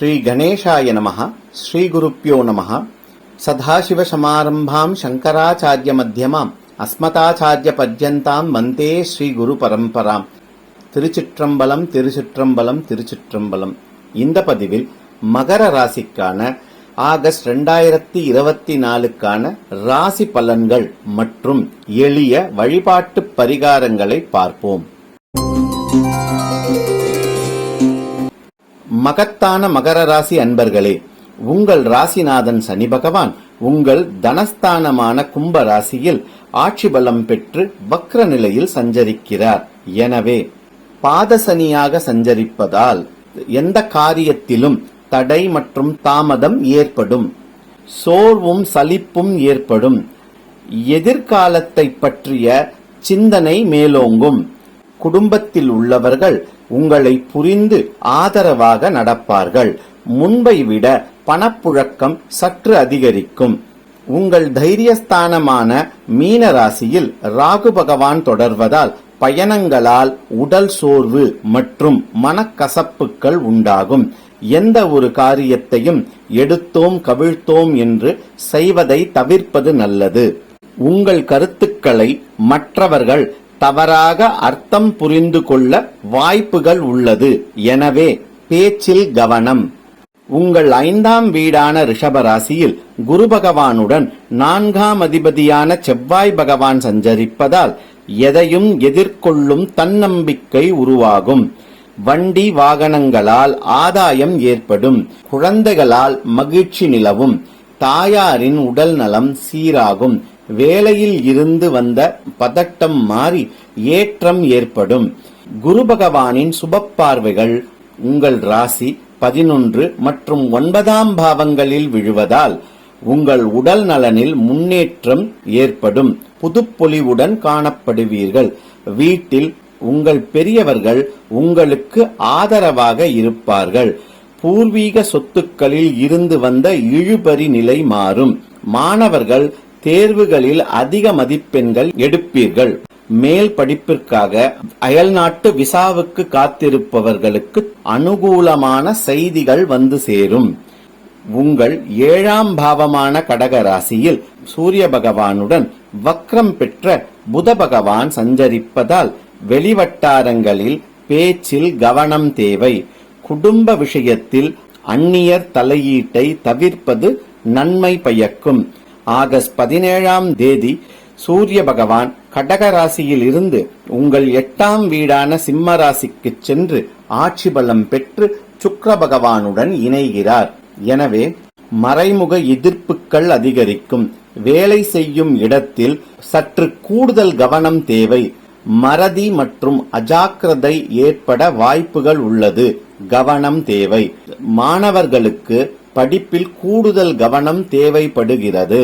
ஸ்ரீ கணேஷாய நமः ஸ்ரீகுருப்பியோ நமः சதாசிவசமாரம்பாம் சங்கராச்சாரிய மத்தியமாம் அஸ்மதாச்சாரிய பர்யந்தாம் வந்தே ஸ்ரீகுரு பரம்பராம் திருச்சிற்றம்பலம் திருச்சிற்றம்பலம் திருச்சிற்றம்பலம். இந்த பதிவில் மகர ராசிக்கான ஆகஸ்ட் ரெண்டாயிரத்தி இருபத்தி நாலுக்கான ராசி பலன்கள் மற்றும் எளிய வழிபாட்டு பரிகாரங்களை பார்ப்போம். மகத்தான மகர ராசி அன்பர்களே உங்கள் ராசிநாதன் சனி பகவான் உங்கள் தனஸ்தானமான கும்ப ராசியில் ஆட்சி பலம் பெற்று வக்ர நிலையில் சஞ்சரிக்கிறார். எனவே பாதசனியாக சஞ்சரிப்பதால் எந்த காரியத்திலும் தடை மற்றும் தாமதம் ஏற்படும். சோர்வும் சலிப்பும் ஏற்படும். எதிர்காலத்தை பற்றிய சிந்தனை மேலோங்கும். குடும்பத்தில் உள்ளவர்கள் உங்களை புரிந்து ஆதரவாக நடப்பார்கள். முன்பை விட பணப்புழக்கம் சற்று அதிகரிக்கும். உங்கள் தைரியஸ்தானமான மீன ராசியில் ராகு பகவான் தொடர்வதால் பயணங்களால் உடல் சோர்வு மற்றும் மனக்கசப்புகள் உண்டாகும். எந்த ஒரு காரியத்தையும் எடுத்தோம் கவிழ்த்தோம் என்று செய்வதை தவிர்ப்பது நல்லது. உங்கள் கருத்துக்களை மற்றவர்கள் தவறாக அர்த்தம் புரிந்து கொள்ள வாய்ப்புகள் உள்ளது. எனவே பேச்சில் கவனம். உங்கள் ஐந்தாம் வீடான ரிஷபராசியில் குரு பகவானுடன் நான்காம் அதிபதியான செவ்வாய் பகவான் சஞ்சரிப்பதால் எதையும் எதிர்கொள்ளும் தன்னம்பிக்கை உருவாகும். வண்டி வாகனங்களால் ஆதாயம் ஏற்படும். குழந்தைகளால் மகிழ்ச்சி நிலவும். தாயாரின் உடல் நலம் சீராகும். வேலையில் இருந்து வந்த பதட்டம் மாறி ஏற்றம் ஏற்படும். குரு பகவானின் சுப பார்வைகள் உங்கள் ராசி பதினொன்று மற்றும் ஒன்பதாம் பாவங்களில் விழுவதால் உங்கள் உடல் நலனில் முன்னேற்றம் ஏற்படும். புதுப்பொலிவுடன் காணப்படுவீர்கள். வீட்டில் உங்கள் பெரியவர்கள் உங்களுக்கு ஆதரவாக இருப்பார்கள். பூர்வீக சொத்துக்களில் இருந்து வந்த இழுபறி நிலை மாறும். மாணவர்கள் தேர்வுகளில் அதிக மதிப்பெண்கள் எடுப்பீர்கள். மேல் படிப்பிற்காக அயல்நாட்டு விசாவுக்கு காத்திருப்பவர்களுக்கு அனுகூலமான செய்திகள் வந்து சேரும். உங்கள் ஏழாம் பாவமான கடக ராசியில் சூரிய பகவானுடன் வக்ரம் பெற்ற புத பகவான் சஞ்சரிப்பதால் வெளிவட்டாரங்களில் பேச்சில் கவனம் தேவை. குடும்ப விஷயத்தில் அந்நியர் தலையீட்டை தவிர்ப்பது நன்மை பயக்கும். ஆகஸ்ட் பதினேழாம் தேதி சூரிய பகவான் கடக ராசியில் இருந்து உங்கள் எட்டாம் வீடான சிம்ம ராசிக்கு சென்று ஆட்சி பலம் பெற்று சுக்கர பகவானுடன் இணைகிறார். எனவே மறைமுக எதிர்ப்புகள் அதிகரிக்கும். வேலை செய்யும் இடத்தில் சற்று கூடுதல் கவனம் தேவை. மறதி மற்றும் அஜாக்கிரதை ஏற்பட வாய்ப்புகள் உள்ளது. கவனம் தேவை. மாணவர்களுக்கு படிப்பில் கூடுதல் கவனம் தேவைப்படுகிறது.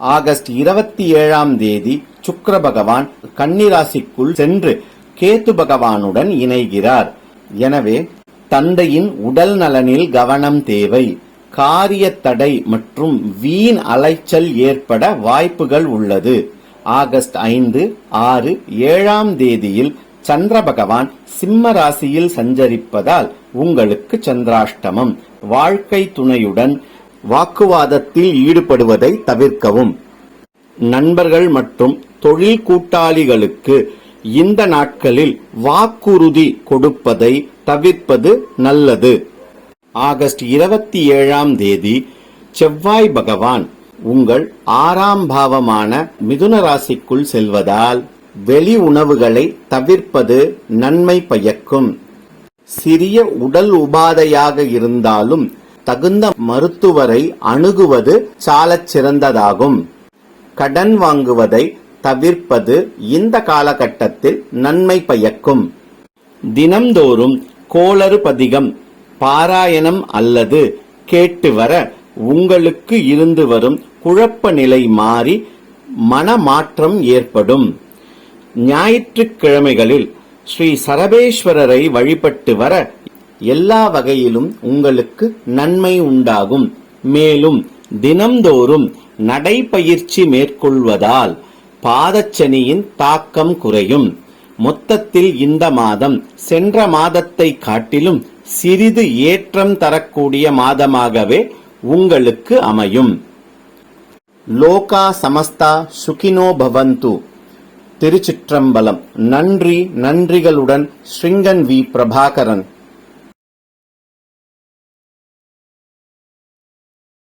ஆகஸ்ட் இருபத்தி ஏழாம் தேதி சுக்கர பகவான் கன்னிராசிக்குள் சென்று கேத்து பகவானுடன் இணைகிறார். எனவே தந்தையின் உடல் நலனில் கவனம் தேவை. காரிய தடை மற்றும் வீண் அலைச்சல் ஏற்பட வாய்ப்புகள் உள்ளது. ஆகஸ்ட் ஐந்து ஆறு ஏழாம் தேதியில் சந்திர பகவான் சிம்ம ராசியில் சஞ்சரிப்பதால் உங்களுக்கு சந்திராஷ்டமம். வாழ்க்கை துணையுடன் வாக்குவாதத்தில் ஈடுபடுவதை தவிர்க்கவும். நண்பர்கள் மற்றும் தொழில் கூட்டாளிகளுக்கு இந்த நாட்களில் வாக்குறுதி கொடுப்பதை தவிர்ப்பது நல்லது. ஆகஸ்ட் இருபத்தி ஏழாம் தேதி செவ்வாய் பகவான் உங்கள் ஆறாம் பாவமான மிதுன ராசிக்குள் செல்வதால் வெளி உணவுகளை தவிர்ப்பது நன்மை பயக்கும். சிறிய உடல் உபாதையாக இருந்தாலும் தகுந்த மருத்துவரை அணுகுவது சாலச் சிறந்ததாகும். கடன் வாங்குவதை தவிர்ப்பது இந்த காலகட்டத்தில் நன்மை பயக்கும். தினம்தோறும் கோளறு பதிகம் பாராயணம் அல்லது கேட்டு வர உங்களுக்கு இருந்து வரும் குழப்ப நிலை மாறி மனமாற்றம் ஏற்படும். ஞாயிற்றுக்கிழமைகளில் ஸ்ரீ சரபேஸ்வரரை வழிபட்டு வர எல்லா வகையிலும் உங்களுக்கு நன்மை உண்டாகும். மேலும் தினம்தோறும் நடைபயிற்சி மேற்கொள்வதால் பாதச்சனியின் தாக்கம் குறையும். மொத்தத்தில் இந்த மாதம் சென்ற மாதத்தை காட்டிலும் சிறிது ஏற்றம் தரக்கூடிய மாதமாகவே உங்களுக்கு அமையும். லோகா சமஸ்தா சுகினோ பவந்து. திருச்சிற்றம்பலம். நன்றி நன்றிகளுடன் ஸ்ரிங்கன் வி பிரபாகரன்.